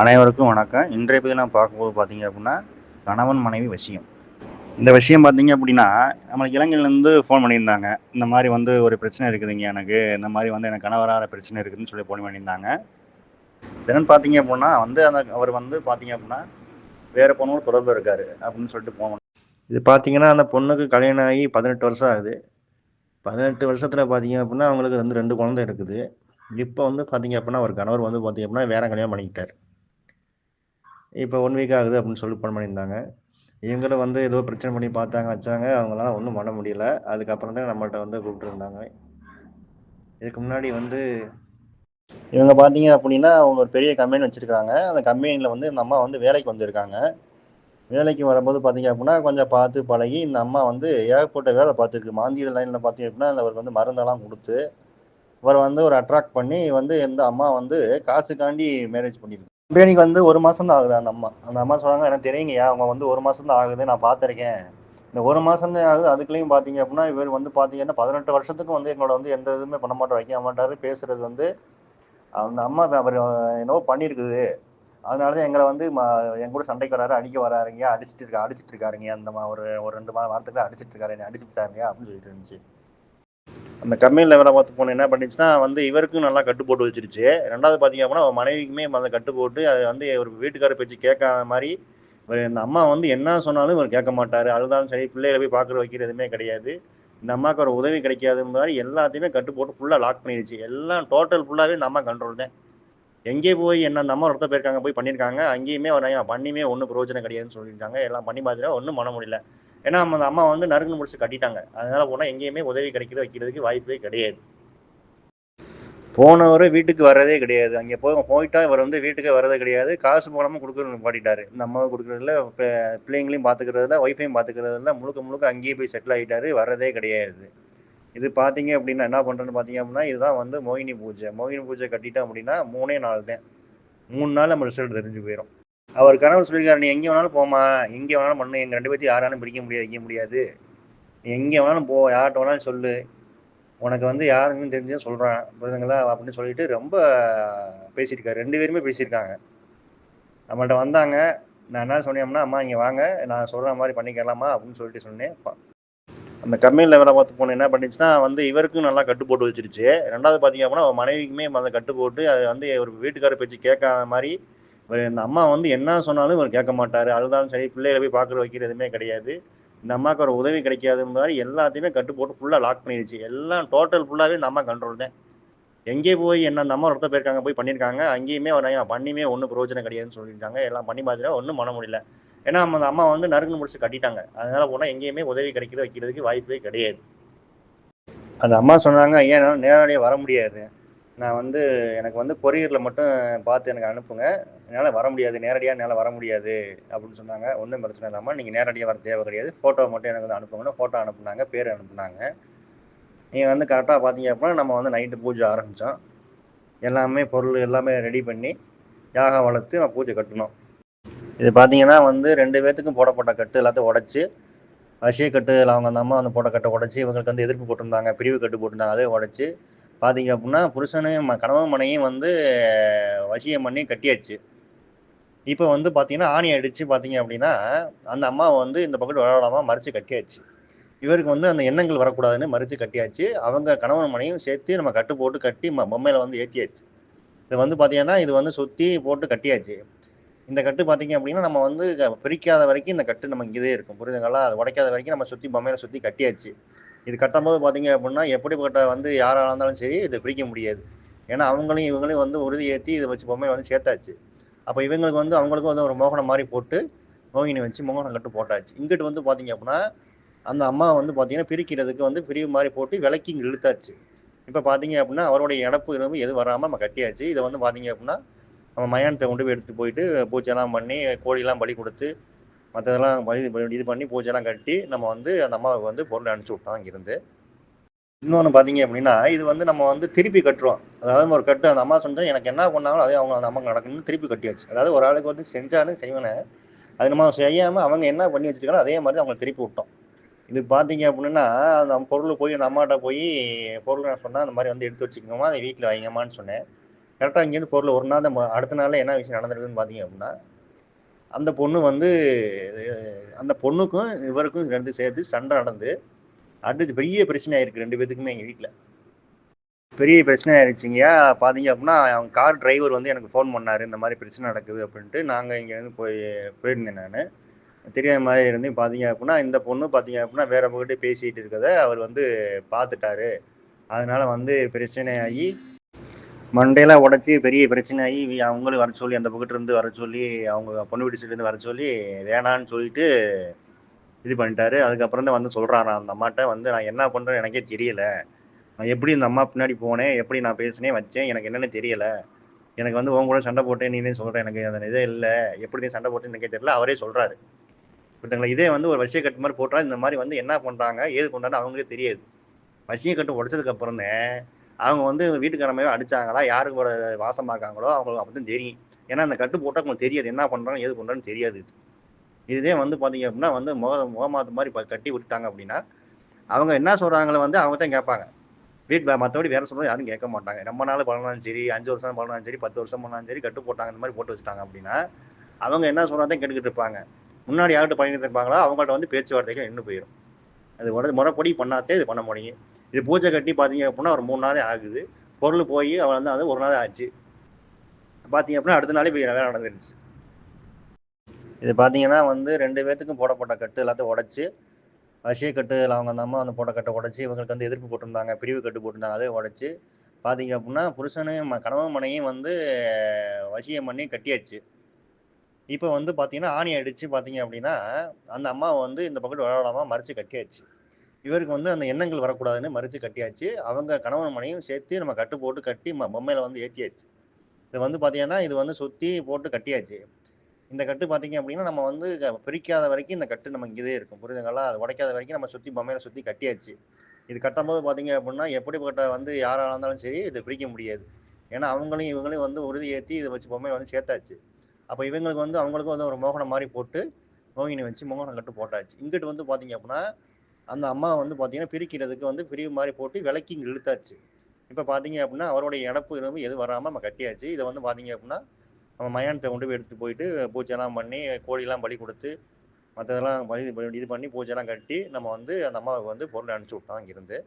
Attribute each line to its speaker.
Speaker 1: அனைவருக்கும் வணக்கம். இன்றைய பதிவு நான் பார்க்கும்போது பார்த்தீங்க அப்படின்னா கணவன் மனைவி விஷயம். இந்த விஷயம் பார்த்தீங்க அப்படின்னா நம்மளுக்கு இலங்கையிலேருந்து ஃபோன் பண்ணியிருந்தாங்க. இந்த மாதிரி வந்து ஒரு பிரச்சனை இருக்குதுங்க எனக்கு. இந்த மாதிரி வந்து எனக்கு கணவராக பிரச்சனை இருக்குதுன்னு சொல்லி ஃபோன் பண்ணியிருந்தாங்க. தினம் பார்த்தீங்க அப்படின்னா வந்து அந்த அவர் வந்து பார்த்தீங்க அப்படின்னா வேறு பொண்ணோட தொடர்பு இருக்காரு அப்படின்னு சொல்லிட்டு போனோம் இது பார்த்தீங்கன்னா அந்த பொண்ணுக்கு கல்யாணம் ஆகி பதினெட்டு வருஷம் ஆகுது. பதினெட்டு வருஷத்தில் பார்த்தீங்க அப்படின்னா அவங்களுக்கு வந்து ரெண்டு குழந்தை இருக்குது. இப்போ வந்து பார்த்தீங்க அப்படின்னா ஒரு கணவர் வந்து பார்த்தீங்க அப்படின்னா வேற கல்யாணம் பண்ணிக்கிட்டார். இப்போ ஒன் வீக் ஆகுது அப்படின்னு சொல்லி ஃபோன் பண்ணியிருந்தாங்க. இவங்களும் வந்து ஏதோ பிரச்சனை பண்ணி பார்த்தாங்க வச்சாங்க. அவங்களால ஒன்றும் பண்ண முடியல. அதுக்கப்புறம் தான் நம்மள்கிட்ட வந்து கூப்பிட்டுருந்தாங்க. இதுக்கு முன்னாடி வந்து இவங்க பார்த்தீங்க அப்படின்னா அவங்க ஒரு பெரிய கம்பெனி வச்சுருக்காங்க. அந்த கம்பெனியில் வந்து இந்த அம்மா வந்து வேலைக்கு வந்திருக்காங்க. வேலைக்கு வரும்போது பார்த்தீங்க அப்படின்னா கொஞ்சம் பார்த்து பழகி இந்த அம்மா வந்து ஏகப்பட்ட வேலை பார்த்துருக்கு. மாந்திர லைனில் பார்த்தீங்க அப்படின்னா அவருக்கு வந்து மருந்தெல்லாம் கொடுத்து அவரை வந்து ஒரு அட்ராக்ட் பண்ணி வந்து இந்த அம்மா வந்து காசுக்காண்டி மேரேஜ் பண்ணியிருக்கு கம்பெனிக்கு வந்து ஒரு மாதம் தான் ஆகுது அந்த அம்மா. அந்த அம்மா சொன்னாங்க எனக்கு தெரியுங்கய்யா அவங்க வந்து ஒரு மாதம் தான் ஆகுது நான் பார்த்துருக்கேன். இந்த ஒரு மாதம் தான் ஆகுது அதுக்குள்ளேயும் பார்த்தீங்க அப்படின்னா இவர் வந்து பார்த்தீங்கன்னா பதினெட்டு வருஷத்துக்கு வந்து எங்களோட வந்து எந்த இதுவுமே பண்ண மாட்டோம் வைக்க மாட்டாரு. பேசுறது வந்து அந்த அம்மா அவர் என்னவோ பண்ணியிருக்குது அதனால தான் எங்களை வந்து என் கூட சண்டைக்கு வராரு அடிக்க வராருங்க அடிச்சிட்டு இருக்கா அடிச்சிட்டு இருக்காருங்க அந்த ஒரு ஒரு ரெண்டு மாதம் வாரத்துக்கு அடிச்சுட்டு இருக்காரு என்னை அடிச்சு விட்டாருங்க அப்படின்னு சொல்லிட்டு இருந்துச்சு. அந்த கம்பெனியில் வேலை பார்த்து போன என்ன பண்ணிச்சுன்னா வந்து இவருக்கும் நல்லா கட்டு போட்டு வச்சிருச்சு. ரெண்டாவது பார்த்தீங்க அப்படின்னா அவன் மனைவிக்குமே அந்த கட்டு போட்டு அது வந்து ஒரு வீட்டுக்கார பேச்சு கேட்காத மாதிரி இந்த அம்மா வந்து என்ன சொன்னாலும் இவர் கேட்க மாட்டார். அழுதாலும் சரி பிள்ளைகளை போய் பார்க்குற வைக்கிற எதுவுமே கிடையாது. இந்த அம்மாவுக்கு ஒரு உதவி கிடைக்காது மாதிரி எல்லாத்தையுமே கட்டு போட்டு ஃபுல்லாக லாக் பண்ணிடுச்சு எல்லாம் டோட்டல் ஃபுல்லாகவே இந்த அம்மா கண்ட்ரோல் தான். எங்கே போய் என்ன அந்த அம்மா ஒருத்தர் போயிருக்காங்க போய் பண்ணியிருக்காங்க. அங்கேயுமே அவர் பண்ணியுமே ஒன்றும் பிரயோஜனம் கிடையாதுன்னு சொல்லியிருக்காங்க. எல்லாம் பண்ணி பார்த்துட்டா ஒன்றும் பண்ண முடியல. ஏன்னா அந்த அம்மா வந்து நறுக்கு முடிச்சு கட்டிட்டாங்க. அதனால போனால் எங்கேயுமே உதவி கிடைக்கிறது வைக்கிறதுக்கு வாய்ப்பே கிடையாது. போனவரை வீட்டுக்கு வர்றதே கிடையாது. அங்கே போய் போயிட்டா இவர் வந்து வீட்டுக்கு வர்றதே கிடையாது. காசு போனமும் கொடுக்குறது பாட்டிட்டாரு இந்த அம்மாவை கொடுக்குறதுல பிள்ளைங்களையும் பார்த்துக்கிறதுல ஒய்ஃபையும் பார்த்துக்கிறதுல முழுக்க முழுக்க அங்கேயே போய் செட்டில் ஆகிட்டாரு வர்றதே கிடையாது. இது பார்த்தீங்க அப்படின்னா என்ன பண்ணுறேன்னு பார்த்தீங்க அப்படின்னா இதுதான் வந்து மோகினி பூஜை. மோகினி பூஜை கட்டிட்டோம் அப்படின்னா மூணே நாள் தான் மூணு நாள் நம்ம ரிசல்ட் தெரிஞ்சு போயிடும் அவர் கணவர் சொல்லியிருக்காரு நீ எங்கே வேணாலும் போமா எங்கே வேணாலும் பண்ணு. எங்கள் ரெண்டு பேர்த்தையும் யாராலும் பிடிக்க முடியாது வைக்க முடியாது. நீ எங்கே வேணாலும் போ. யார்கிட்ட வேணாலும் சொல்லு. உனக்கு வந்து யாருன்னு தெரிஞ்சு சொல்கிறேன் புரியுதுங்களா? அப்படின்னு சொல்லிட்டு ரொம்ப பேசியிருக்காரு. ரெண்டு பேருமே பேசியிருக்காங்க. நம்மள்ட்ட வந்தாங்க. நான் என்ன சொன்னேன்னா அம்மா இங்கே வாங்க. நான் சொல்கிற மாதிரி பண்ணிக்கலாமா அப்படின்னு சொல்லிட்டு சொன்னேன். அந்த கம்பெனியில் வேலை பார்த்து போன என்ன பண்ணிச்சுன்னா வந்து இவருக்கும் நல்லா கட்டு போட்டு வச்சிருச்சு. ரெண்டாவது பார்த்தீங்க அப்படின்னா மனைவிக்குமே அந்த கட்டு போட்டு அது வந்து ஒரு வீட்டுக்கார பேச்சு கேட்காத மாதிரி இந்த அம்மா வந்து என்ன சொன்னாலும் இவர் கேட்க மாட்டார். அழுதாலும் சரி பிள்ளைகளை போய் பார்க்குற வைக்கிற எதுவுமே கிடையாது. இந்த அம்மாவுக்கு ஒரு உதவி கிடைக்காது மாதிரி எல்லாத்தையுமே கட்டு போட்டு ஃபுல்லாக லாக் பண்ணிடுச்சு எல்லாம் டோட்டல் ஃபுல்லாகவே இந்த அம்மா கண்ட்ரோல் தான். எங்கே போய் என்ன அந்த அம்மா ஒருத்தர் போயிருக்காங்க போய் பண்ணியிருக்காங்க. அங்கேயுமே அவர் பண்ணியுமே ஒன்றும் பிரயோஜனம் கிடையாதுன்னு சொல்லியிருக்காங்க. எல்லாம் பண்ணி பார்த்துட்டு ஒன்றும் பண்ண முடியல. ஏன்னா அந்த அம்மா வந்து நறுக்குன்னு முடிச்சு கட்டிட்டாங்க. அதனால போனால் எங்கேயுமே உதவி கிடைக்கிறது வைக்கிறதுக்கு வாய்ப்பே கிடையாது. அந்த அம்மா சொன்னாங்க ஏன் நேரடியாக வர முடியாது. நான் வந்து எனக்கு வந்து கொரியரில் மட்டும் பார்த்து எனக்கு அனுப்புங்க. என்னால் வர முடியாது. நேரடியாக என்னால் வர முடியாது அப்படின்னு சொன்னாங்க. ஒன்றும் பிரச்சனை இல்லாமல் நீங்கள் நேரடியாக வர தேவை கிடையாது. ஃபோட்டோ மட்டும் எனக்கு வந்து அனுப்புங்கன்னு ஃபோட்டோ அனுப்புனாங்க பேர் அனுப்புனாங்க. நீங்கள் வந்து கரெக்டாக பார்த்தீங்க அப்படின்னா நம்ம வந்து நைட்டு பூஜை ஆரம்பித்தோம் எல்லாமே பொருள் எல்லாமே ரெடி பண்ணி யாகம் வளர்த்து நம்ம பூஜை கட்டினோம் இது பார்த்தீங்கன்னா வந்து ரெண்டு பேர்த்துக்கும் போடப்பட்ட கட்டு எல்லாத்தையும் உடச்சி அசிய கட்டு அவங்க அந்த அம்மா வந்து போட்ட கட்டை உடச்சி இவங்களுக்கு வந்து எதிர்ப்பு போட்டிருந்தாங்க பிரிவு கட்டு போட்டிருந்தாங்க அதே உடச்சி பார்த்தீங்க அப்படின்னா புருஷனையும் கணவன் மனையும் வந்து வசியம் பண்ணி கட்டியாச்சு. இப்போ வந்து பார்த்தீங்கன்னா ஆணி அடித்து பார்த்தீங்க அப்படின்னா அந்த அம்மாவை வந்து இந்த பக்கத்து விளையாடாமல் மறைச்சு கட்டியாச்சு. இவருக்கு வந்து அந்த எண்ணங்கள் வரக்கூடாதுன்னு மறைச்சு கட்டியாச்சு. அவங்க கணவன் மனையும் சேர்த்து நம்ம கட்டு போட்டு கட்டி பொம்மையில் வந்து ஏற்றியாச்சு இது வந்து பார்த்தீங்கன்னா இது வந்து சுற்றி போட்டு கட்டியாச்சு. இந்த கட்டு பார்த்தீங்க அப்படின்னா நம்ம வந்து பிரிக்காத வரைக்கும் இந்த கட்டு நம்ம இதே இருக்கும். புரியுதுங்களா? அது உடைக்காத வரைக்கும் நம்ம சுற்றி பொம்மையில சுற்றி கட்டியாச்சு. இது கட்டும்போது பார்த்தீங்க அப்படின்னா எப்படிப்பட்ட வந்து யாராக இருந்தாலும் சரி இதை பிரிக்க முடியாது. ஏன்னா அவங்களையும் இவங்களையும் வந்து உறுதி ஏற்றி இதை வச்சு பொம்மையை வந்து சேர்த்தாச்சு. அப்போ இவங்களுக்கு வந்து அவங்களுக்கும் வந்து ஒரு மோகனம் மாதிரி போட்டு மோகினி வச்சு மோகனம் கட்டு போட்டாச்சு. இங்கிட்டு வந்து பார்த்தீங்க அப்படின்னா அந்த அம்மா வந்து பார்த்தீங்கன்னா பிரிக்கிறதுக்கு வந்து பிரிவு மாதிரி போட்டு விலக்கி இங்கே இழுத்தாச்சு. இப்போ பார்த்தீங்க அப்படின்னா அவருடைய இழப்பு எதுவும் எது வராமல் நம்ம கட்டியாச்சு. இதை வந்து பார்த்தீங்க அப்படின்னா நம்ம மயானத்தை கொண்டு போய் எடுத்துகிட்டு போயிட்டு பூஜைலாம் பண்ணி கோழிலாம் பலி கொடுத்து மற்றதெல்லாம் வழி இது பண்ணி பூஜைலாம் கட்டி நம்ம வந்து அந்த அம்மாவுக்கு வந்து பொருள் அனுப்பிச்சி விட்டோம் அங்கிருந்து. இன்னொன்று பார்த்தீங்க அப்படின்னா இது வந்து நம்ம வந்து திருப்பி கட்டுறோம். அதாவது ஒரு கட்டு அந்த அம்மா சொன்னால் எனக்கு என்ன பண்ணாலும் அதே அவங்க அந்த அம்மா நடக்கணும்னு திருப்பி கட்டியாச்சு. அதாவது ஒரு ஆளுக்கு வந்து செஞ்சாலும் செய்வேனே அது நம்ம செய்யாமல் அவங்க என்ன பண்ணி வச்சிருக்காங்களோ அதே மாதிரி அவங்க திருப்பி விட்டோம். இது பார்த்தீங்க அப்படின்னா அந்த பொருள் போய் அந்த அம்மாட்ட போய் பொருள் நான் சொன்னால் அந்த மாதிரி வந்து எடுத்து வச்சுக்கோமா அதை வீட்டில் வைங்கம்மான்னு சொன்னேன். கரெக்டாக இங்கேருந்து பொருள் ஒரு நாள் அடுத்த நாளில் என்ன விஷயம் நடந்திருக்குன்னு பார்த்தீங்க அப்படின்னா அந்த பொண்ணு வந்து அந்த பொண்ணுக்கும் இவருக்கும் ரெண்டு சேர்த்து சண்டை நடந்து அடுத்து பெரிய பிரச்சனை ஆயிருக்கு ரெண்டு பேத்துக்குமே எங்கள் வீட்டில் பெரிய பிரச்சனை ஆயிடுச்சிங்கயா பார்த்தீங்க அப்படின்னா அவங்க கார் டிரைவர் வந்து எனக்கு ஃபோன் பண்ணார் இந்த மாதிரி பிரச்சனை நடக்குது அப்படின்ட்டு. நாங்கள் இங்கேருந்து போய் போயிருந்தேன் நான். தெரியாத மாதிரி இருந்து பார்த்தீங்க அப்படின்னா இந்த பொண்ணு பார்த்தீங்க அப்படின்னா வேற போகிட்டே பேசிகிட்டு இருக்கதை அவர் வந்து பார்த்துட்டாரு அதனால வந்து பிரச்சனையாகி மண்டையெல்லாம் உடச்சி பெரிய பிரச்சனையாகி ஆகி அவங்களும் வர சொல்லி அந்த பக்கத்துல இருந்து வர சொல்லி அவங்க பொண்ணு வீட்டு side இருந்து வர சொல்லி வேணான்னு சொல்லிட்டு இது பண்ணிட்டாரு. அதுக்கப்புறம் தான் வந்து சொல்கிறாராம் அந்த அம்மாட்ட வந்து நான் என்ன பண்ணுறேன்னு எனக்கே தெரியல. நான் எப்படி இந்த அம்மா பின்னாடி போனேன்? எப்படி நான் பேசினேன்? வச்சேன்? எனக்கு என்னன்னு தெரியல. எனக்கு வந்து உன் கூட சண்டை போட்டேன். நீ தான் சொல்கிறேன் எனக்கு அந்த இதே இல்லை. எப்படி நீ சண்டை போட்டேன்னு எனக்கே தெரியல. அவரே சொல்கிறாரு ஒருத்தங்களை இதே வந்து ஒரு வசிய கட்டு மாதிரி போட்டா இந்த மாதிரி வந்து என்ன பண்ணுறாங்க ஏது பண்ணுறாங்க அவங்களுக்கே தெரியாது. வசிய கட்டு உடைச்சதுக்கு அப்புறம் தான் அவங்க வந்து வீட்டுக்காரமையோ அடிச்சாங்களா யாருக்கு கூட வாசம் பார்க்காங்களோ அவங்களுக்கு அப்போ தான் தெரியும். ஏன்னா அந்த கட்டு போட்டால் கொஞ்சம் தெரியாது. என்ன பண்ணுறாங்க எது பண்ணுறான்னு தெரியாது இதுதே வந்து பார்த்தீங்க அப்படின்னா வந்து முக முகமாத்து மாதிரி கட்டி விட்டுட்டாங்க அப்படின்னா அவங்க என்ன சொல்கிறாங்களோ வந்து அவங்க தான் கேட்பாங்க வீட்டு மற்றபடி வேற சொல்றது யாரும் கேட்க மாட்டாங்க. ரொம்ப நாள் பண்ணாலும் சரி அஞ்சு வருஷம் பண்ணாலும் சரி பத்து வருஷம் பண்ணாலும் சரி கட்டு போட்டாங்க இந்த மாதிரி போட்டு வச்சுட்டாங்க அப்படின்னா அவங்க என்ன சொல்றாதான் கேட்டுக்கிட்டு இருப்பாங்க. முன்னாடி யார்கிட்ட பண்ணிட்டு இருப்பாங்களோ அவங்கள்ட்ட வந்து பேச்சுவார்த்தைகள் நின்று போயிடும் அது உடனே முறைப்படி பண்ணாதே இது பண்ண முடியும். இது பூஜை கட்டி பார்த்தீங்க அப்படின்னா ஒரு மூணு நாளே ஆகுது. பொருள் போய் அவள் வந்து அது ஒரு நாள் ஆச்சு. பார்த்தீங்க அப்படின்னா அடுத்த நாளே போய் வேலை நடந்துருச்சு. இது பார்த்தீங்கன்னா வந்து ரெண்டு பேர்த்துக்கும் போடப்பட்ட கட்டு எல்லாத்தையும் உடச்சி வசிய கட்டு அவங்க அந்த அம்மா அந்த போட்ட கட்டை உடைச்சி இவங்களுக்கு வந்து எதிர்ப்பு போட்டிருந்தாங்க பிரிவு கட்டு போட்டிருந்தாங்க அதை உடச்சி. பார்த்தீங்க அப்படின்னா புருஷனையும் ம- கணவன் மனையும் வந்து வசியம் பண்ணி கட்டியாச்சு. இப்போ வந்து பார்த்தீங்கன்னா ஆணி அடித்து பார்த்தீங்க அப்படின்னா அந்த அம்மாவை வந்து இந்த பக்கத்து விளையாடாமல் மறைச்சு கட்டியாச்சு. இவருக்கு வந்து அந்த எண்ணங்கள் வரக்கூடாதுன்னு மறுத்து கட்டியாச்சு. அவங்க கணவன் மனையும் சேர்த்து நம்ம கட்டு போட்டு கட்டி ம- பொம்மையில வந்து ஏற்றியாச்சு இது வந்து பார்த்தீங்கன்னா இது வந்து சுற்றி போட்டு கட்டியாச்சு. இந்த கட்டு பார்த்தீங்க அப்படின்னா நம்ம வந்து பிரிக்காத வரைக்கும் இந்த கட்டு நம்ம இங்கேயே இருக்கும். புரியுதுங்களா? அது உடைக்காத வரைக்கும் நம்ம சுற்றி பொம்மையில சுற்றி கட்டியாச்சு. இது கட்டும்போது பார்த்தீங்க அப்படின்னா எப்படிப்பட்ட வந்து யாராக இருந்தாலும் சரி இதை பிரிக்க முடியாது. ஏன்னா அவங்களையும் இவங்களையும் வந்து உறுதி ஏற்றி இதை வச்சு பொம்மையை வந்து சேர்த்தாச்சு. அப்போ இவங்களுக்கு வந்து அவங்களுக்கும் வந்து ஒரு மோகனம் மாதிரி போட்டு மோகினி வச்சு மோகனம் கட்டு போட்டாச்சு. இங்கிட்டு வந்து பார்த்தீங்க அப்படின்னா அந்த அம்மா வந்து பார்த்தீங்கன்னா பிரிக்கிறதுக்கு வந்து பிரிவு மாதிரி போட்டு விலக்கி இங்கே இழுத்தாச்சு. இப்போ பார்த்தீங்க அப்படின்னா அவருடைய இழப்பு எதுவும் எதுவும் வராமல் நம்ம கட்டியாச்சு. இதை வந்து பார்த்தீங்க அப்படின்னா நம்ம மயானத்தை கொண்டு போய் எடுத்து போயிட்டு பூஜைலாம் பண்ணி கோழிலாம் பலி கொடுத்து மற்றதெல்லாம் இது பண்ணி பூஜைலாம் கட்டி நம்ம வந்து அந்த அம்மாவுக்கு வந்து பொருள் அனுப்பிச்சி விட்டோம் இங்கிருந்து.